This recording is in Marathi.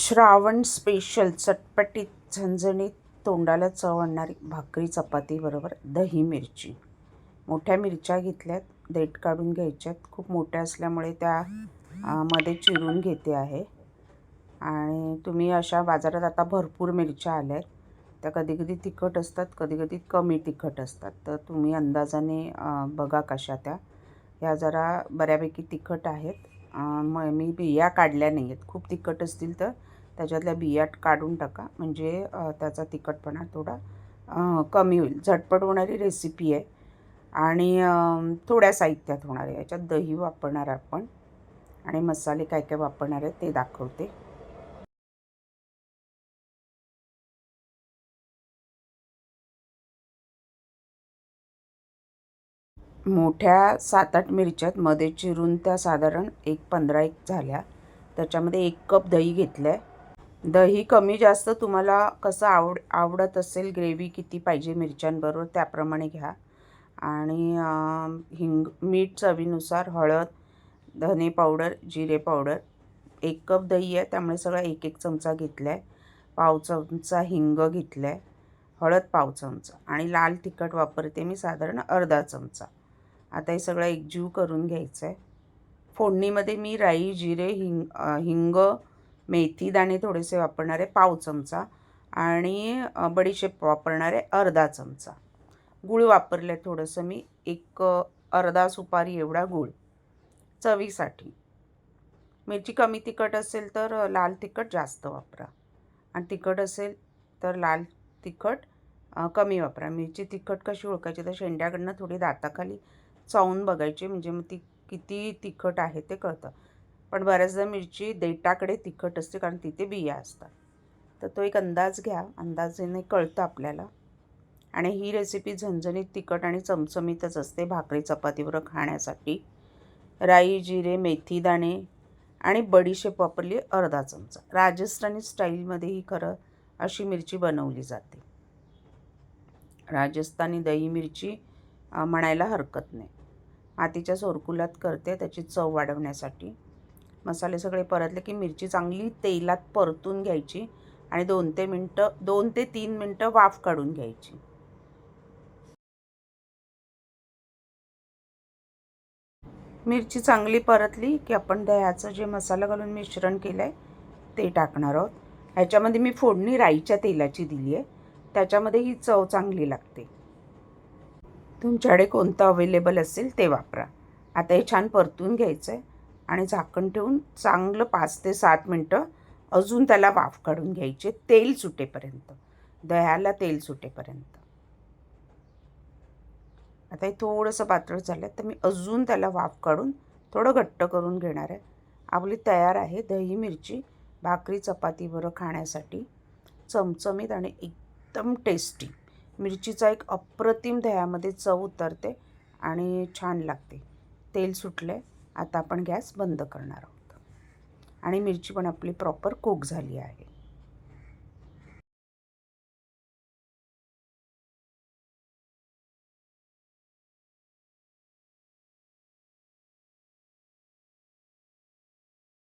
श्रावण स्पेशल चटपटीत झणझणीत तोंडाला चव आणणारी भाकरी चपातीबरोबर दही मिरची. मोठ्या मिरच्या घेतल्यात देठ काढून घ्यायच्यात. खूप मोठ्या असल्यामुळे त्या मध्ये चिरून घेते आहे. आणि तुम्ही अशा बाजारात आता भरपूर मिरच्या आल्या आहेत त्या कधी कधी तिखट असतात कधी कधी कमी तिखट असतात. तर तुम्ही अंदाजाने बघा कशा त्या. ह्या जरा बऱ्यापैकी तिखट आहेत. मग मी बिया काढल्या नाही आहेत खूप तिखट असतील तर त्याच्यातल्या बिया काढून टाका. म्हणजे त्याचा तिखटपणा थोडा कमी होईल. झटपट होणारी रेसिपी आहे. आणि थोड्या साहित्यात होणार आहे. याच्यात दही वापरणार आपण. आणि मसाले काय काय वापरणार आहे ते दाखवते. मोठ्या सात आठ मिरच्यात मध्ये चिरून त्या साधारण एक पंधरा एक झाल्या. त्याच्यामध्ये एक कप दही घेतलं आहे दही कमी जास्त तुम्हाला कसं आवड आवडत असेल ग्रेव्ही किती पाहिजे मिरच्यांबरोबर त्याप्रमाणे घ्या. आणि हिंग मीठ चवीनुसार हळद धने पावडर जिरे पावडर एक कप दही आहे त्यामुळे सगळा एक एक चमचा घेतला आहे पाव चमचा हिंग घेतला आहे हळद पाव चमचा आणि लाल तिखट वापरते मी साधारण अर्धा चमचा. आता हे सगळं एकजीव करून घ्यायचं आहे फोडणीमध्ये मी राई जिरे हिंग हिंग मेथी दाणे थोडेसे वापरणार आहे पाव चमचा आणि बडीशेप वापरणार आहे अर्धा चमचा. गूळ वापरलं आहे थोडंसं मी एक अर्धा सुपारी एवढा गूळ. चवीसाठी. मिरची कमी तिखट असेल तर लाल तिखट जास्त वापरा. आणि तिखट असेल तर लाल तिखट कमी वापरा. मिरची तिखट कशी ओळखायची? तर शेंड्याकडनं थोडी दाताखाली चावून बघायची. म्हणजे मग ती किती तिखट आहे ते कळतं. पण बऱ्याचदा मिरची देठाकडे तिखट असते कारण तिथे बिया असतात. तर तो एक अंदाज घ्या. अंदाजेने कळतं आपल्याला. आणि ही रेसिपी झणझणीत तिखट आणि चमचमीतच असते भाकरी चपातीबरोबर खाण्यासाठी. राई जिरे मेथी दाणे आणि बडीशेप वापरली अर्धा चमचा. राजस्थानी स्टाईलमध्ये ही खरं अशी मिरची बनवली जाते. राजस्थानी दही मिरची म्हणायला हरकत नाही. मातीच्या सोरकुलात करते त्याची चव वाढवण्यासाठी. मसाले सगळे परतले की मिरची चांगली तेलात परतून घ्यायची आणि दोन ते मिनटं दोन ते तीन मिनटं वाफ काढून घ्यायची. मिरची चांगली परतली की आपण दह्याचं जे मसाला घालून मिश्रण केलं आहे ते टाकणार आहोत. ह्याच्यामध्ये मी फोडणी राईच्या तेलाची दिली आहे. त्याच्यामध्ये ही चव चांगली लागते. तुमच्याकडे कोणतं अवेलेबल असेल ते वापरा. आता हे छान परतून घ्यायचं आहे आणि झाकण ठेवून चांगलं पाच ते सात मिनटं अजून त्याला वाफ काढून घ्यायचे तेल सुटेपर्यंत. दह्याला तेल सुटेपर्यंत. आता हे थोडंसं पातळ झालं तर मी अजून त्याला वाफ काढून थोडं घट्ट करून घेणार आहे. आपली तयार आहे दही मिरची भाकरी चपातीबरोबर खाण्यासाठी. चमचमीत आणि एकदम टेस्टी मिरचीचा एक अप्रतिम दह्यामध्ये चव उतरते आणि छान लागते. तेल सुटलं आहे आता आपण गॅस बंद करणार आहोत. आणि मिरची पण आपली प्रॉपर कुक झाली आहे.